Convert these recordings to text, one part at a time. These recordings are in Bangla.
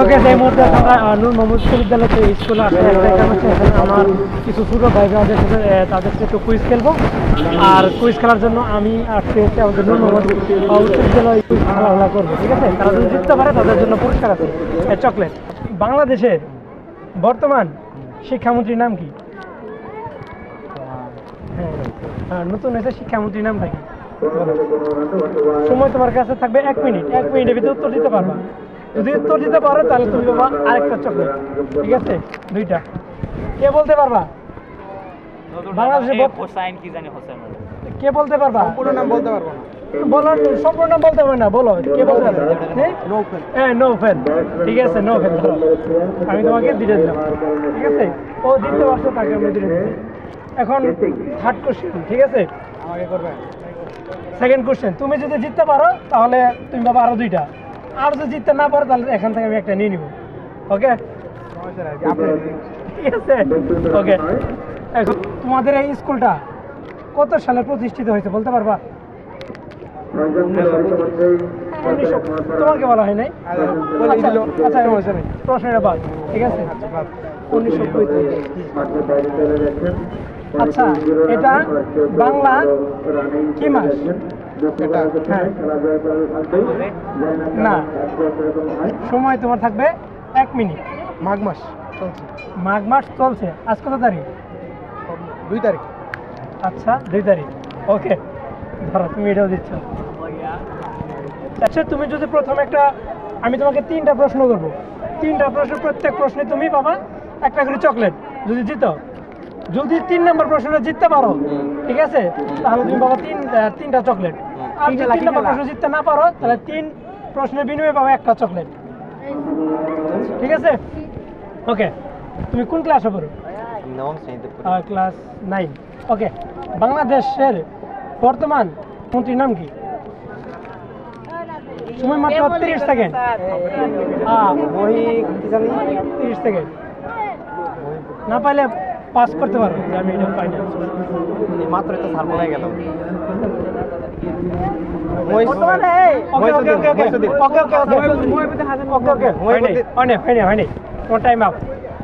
ওকে এই নূর মোহাম্মদ বিশ্ববিদ্যালয় আমার কিছু ছোটো ভাই একটু কুইজ খেলব। আর কুইজ খেলার জন্য আমি আজকে আমাদের নূর মোহাম্মদ আহ, উচ্চ বিদ্যালয় কুইজ খেলাধুলা করব ঠিক আছে? তারা যদি জিততে পারে তাদের জন্য পুরস্কার আছে। চকলেট বাংলাদেশের বর্তমান শিক্ষামন্ত্রীর নাম কি? হ্যাঁ হ্যাঁ, নতুন হয়েছে শিক্ষামন্ত্রীর নামটা কি? সময় তোমার কাছে থাকবে এক মিনিট এক মিনিটের ভিতরে উত্তর দিতে পারবা। যদি উত্তর দিতে পারো তাহলে তুমি পাবা আরেকটা চকলেট ঠিক আছে? দুইটা। কে বলতে পারবা? বাংলাদেশে হোসাইন কি জানি হোসেন কে বলতে পারবা? পুরো নাম বলতে পারব না। বলো সম্পূর্ণ নাম বলতে পারবে না বলো। কে বলতে পারবে? হ্যাঁ? নো ফেল ঠিক আছে নো ফেল আমি তোমাকে দিলাম। ঠিক আছে? ও দিতে পারছ তাকে আমি এখন থার্ড কোশ্চেন ঠিক আছে? আমাকে করবে। সেকেন্ড কোশ্চেন তুমি যদি জিততে পারো তাহলে তুমি পাবা আরও দুইটা। আর যদি জিততে না পারো তাহলে এখান থেকে আমি একটা নিয়ে নিব। ওকে ঠিক আছে? ওকে এখন তোমাদের এই স্কুলটা কত সালে প্রতিষ্ঠিত হয়েছে বলতে পারবা? তোমাকে বলা হয় নাই? আচ্ছা, আচ্ছা প্রশ্নটা বাদ ঠিক আছে? উনিশশো পঁয়ত্রিশ। আচ্ছা এটা বাংলা কি মাস? না। সময় তোমার থাকবে এক মিনিট। মাঘ মাস চলছে। মাঘ মাস চলছে। আজ কত তারিখ? দুই তারিখ। আচ্ছা দুই তারিখ। ওকে। ধরো তুমি এটাও দিচ্ছ। আচ্ছা তুমি যদি প্রথম একটা আমি তোমাকে তিনটা প্রশ্ন করব। তিনটা প্রশ্ন প্রত্যেক প্রশ্নে তুমি পাবা একটা করে চকলেট। যদি জিতো যদি তিন নম্বর প্রশ্নটা জিততে পারো ঠিক আছে? তাহলে তুমি পাবা তিন তিনটা চকলেট। আর যদি তিন নম্বর প্রশ্ন জিততে না পারো তাহলে তিন প্রশ্নের বিনিময়ে পাবা একটা চকলেট। ঠিক আছে? ওকে তুমি কোন ক্লাসে পড়ো? নবম শ্রেণীতে ক্লাস নাইন ওকে বাংলাদেশের বর্তমান মন্ত্রীর নাম কি? সময় মাত্র তিরিশ সেকেন্ড ওই কি জানি? তিরিশ সেকেন্ড না পাইলে পাস করতে পারো আমি এটা পাই না মাত্র তো সার বলে টাইম আপ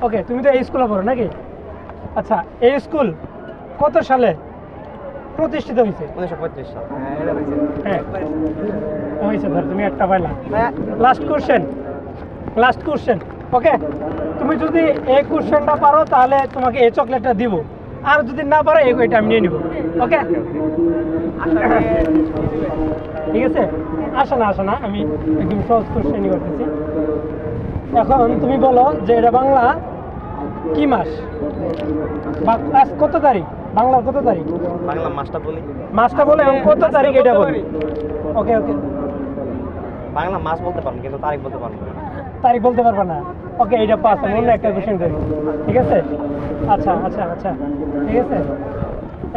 ওকে তুমি তো এই স্কুলে পড়ো নাকি আচ্ছা এই স্কুল কত সালে প্রতিষ্ঠিত হয়েছে হ্যাঁ হয়েছে ধর তুমি একটা পাইলা last question last question okay তুমি যদি এই কোশ্চেনটা পারো তাহলে তোমাকে এই চকলেটটা দিব আর যদি না পারো এই এটা আমি নিয়ে নিব ওকে ঠিক আছে? আসো না আসো না আমি একদম সহজ কোশ্চেনই করতেছি। এখন তুমি বলো যে এটা বাংলা কি মাস? বা আজ কত তারিখ? বাংলার কত তারিখ? বাংলা মাসটা বলি। মাসটা বলে এবং কত তারিখ এটা বলি। ওকে ওকে। বাংলা মাস বলতে পারব কিন্তু তারিখ বলতে পারব না। তারিখ বলতে পারবা না। ওকে এটা পাস আমি অন্য একটা কোশ্চেন করি। ঠিক আছে? আচ্ছা আচ্ছা আচ্ছা। ঠিক আছে?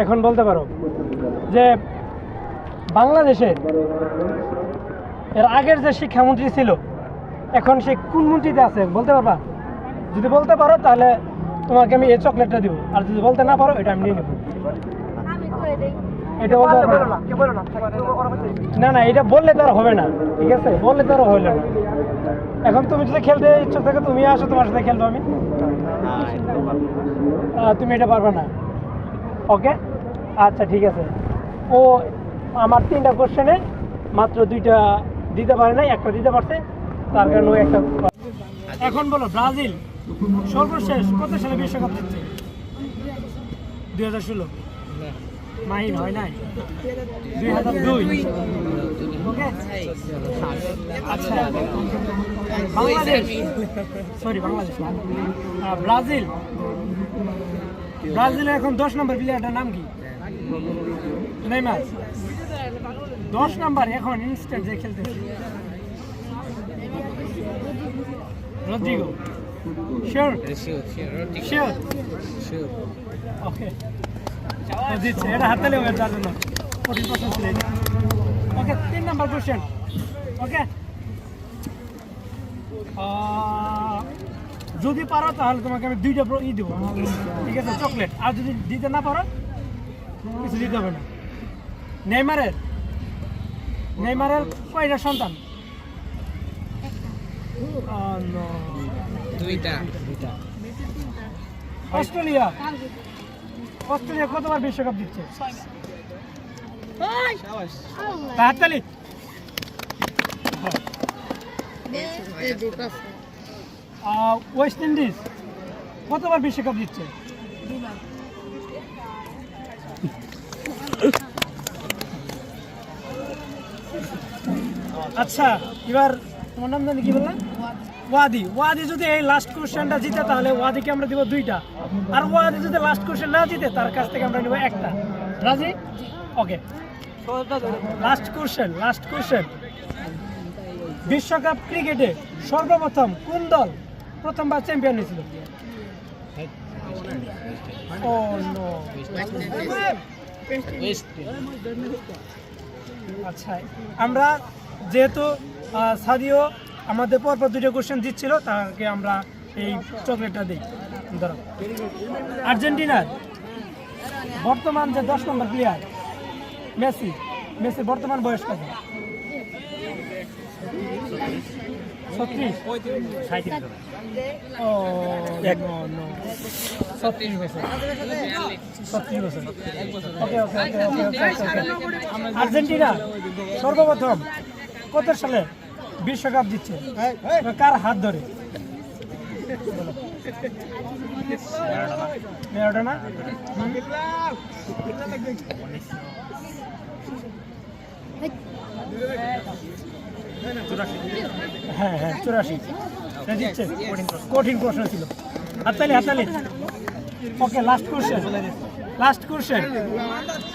এখন বলতে পারো যে বাংলাদেশে এর আগের যে শিক্ষামন্ত্রী ছিল এখন সে কোন মন্ত্রীতে আছে? বলতে পারবা? যদি বলতে পারো তাহলে তোমাকে আমি এই চকলেটটা দিব। আর যদি বলতে না পারো এটা আমি নিয়ে নেব। এটা না না এটা বললে তো আর হবে না ঠিক আছে? বললে তো আর হইল না। এখন তুমি যদি খেলতে ইচ্ছা থাকে তুমি আসো তোমার সাথে খেলব আমি। তুমি এটা পারবে না। ওকে? আচ্ছা ঠিক আছে। ও আমার তিনটা কোশ্চেনে মাত্র দুইটা দিতে পারে নাই, একটা দিতে পারছে। তার কারণে ও একটা এখন বলো, ব্রাজিল সর্বশেষ কত সালে বিশ্বকাপ জিতছে? দুই হাজার ষোলো। মাহিন হয় নাই? দুই হাজার দুই। আচ্ছা। বাংলাদেশ। Sorry Bangladesh Brazil. ব্রাজিলের এখন দশ নম্বর প্লেয়ারটার নাম কি? নেইমার, দশ নাম্বার এখন ইনস্ট্যান্ট যে খেলতেছে। Rodrygo, sure? শিওর? ওকে। দিচ্ছে, এটা হাতে লেগে তার জন্য। কঠিন প্রশ্ন ছিল। ওকে, তিন নাম্বার কোশ্চেন ওকে। যদি পারো তাহলে তোমাকে আমি দুইটা ই দেবো। ঠিক আছে, চকলেট। আর যদি দিতে না পারো কিছু দিতে হবে না। নেইমারের নেইমারের কয়টা সন্তান. দুইটা। অস্ট্রেলিয়া। অস্ট্রেলিয়া কতবার বিশ্বকাপ দিচ্ছে হাততালি ওয়েস্ট ইন্ডিজ কতবার বিশ্বকাপ দিচ্ছে আচ্ছা এবার তোমার নাম জানি কি বললাম ওয়াদি। ওয়াদি যদি এই লাস্ট কোশ্চেনটা জিতে তাহলে ওয়াদিকে আমরা দিব দুইটা। আর ওয়াদি যদি লাস্ট কোশ্চেন না জিতে তার কাছ থেকে আমরা নিব একটা। রাজি? Okay last question last question বিশ্বকাপ ক্রিকেটে সর্বপ্রথম কোন দল প্রথমবার চ্যাম্পিয়ন হয়েছিল? ও নো আচ্ছা আমরা যেহেতু সাদিও আমাদের পরপর দুটো কোশ্চেন দিচ্ছিল তাকে আমরা এই চকলেটটা দিই। ধরো। আর্জেন্টিনার বর্তমান যে দশ নম্বর প্লেয়ার মেসি মেসির বর্তমান বয়স কত? ছত্রিশ? ও. ওকে ওকে ওকে আর্জেন্টিনা সর্বপ্রথম কত সালে বিশ্বকাপ দিচ্ছে কার হাত ধরে? হ্যাঁ হ্যাঁ চুরাশি। কঠিন প্রশ্ন ছিল। হাততালি হাততালি। Okay last question last question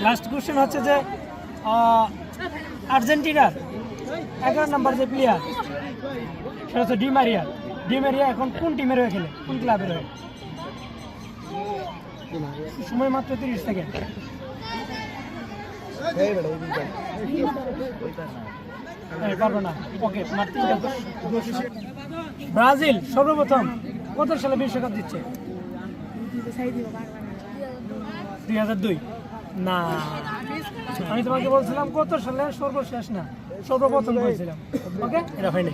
last question হচ্ছে যে আর্জেন্টিনার এগারো নম্বর যে প্লেয়ার সেটা হচ্ছে ডিমারিয়া ডিমারিয়া এখন কোন টিমের হয়ে খেলে? কোন ক্লাবের হয়ে সময় মাত্র তিরিশ সেকেন্ড ওকে। ব্রাজিল সর্বপ্রথম কত সালে বিশ্বকাপ দিচ্ছে দুই হাজার দুই? না। আমি তোমাকে বলছিলাম কত সালে? সর্বশেষ না সর্বপ্রথম বলছিলাম ওকে? এটা হয়নি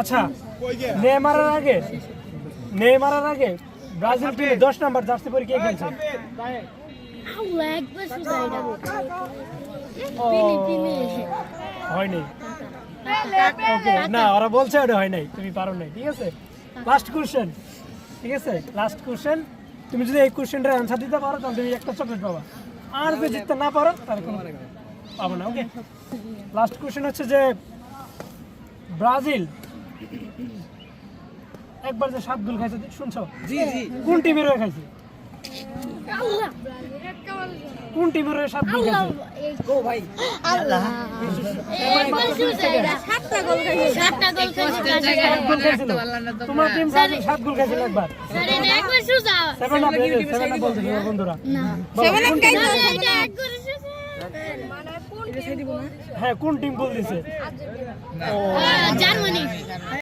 আচ্ছা নে মারার আগে নে মারার আগে ব্রাজিল টিমে দশ নম্বর জার্সি পরে কে খেলছে? হয়নি ওকে না ওরা বলছে ওটা হয় নাই তুমি পারো নাই ঠিক আছে? লাস্ট কোশ্চেন ঠিক আছে? লাস্ট কোশ্চেন তুমি যদি এই কোশ্চেনটার অ্যান্সার দিতে পারো তাহলে তুমি একটা চকলেট পাবা। আর যদি জিততে না পারো তাহলে কোনো পাবো না। ওকে লাস্ট কোশ্চেন হচ্ছে যে ব্রাজিল একবার যে সাত গোল খাইছে শুনছো? জি জি। কোন টিমের হয়ে খাইছে? কোন টিমের হয়ে সাত গোল সাতটা গোল খাইছে সাতটা গোল খাইছে সাত গোল তোমার টিম সাত গোল খাইছিল একবার। স্যার এটা একবার শুধু সেভেন আপ সেভেন আপ বলছে তোমার বন্ধুরা। না। কোন team- এটা একবার হ্যাঁ কোন টিম বল দিছে? ও জার্মানি।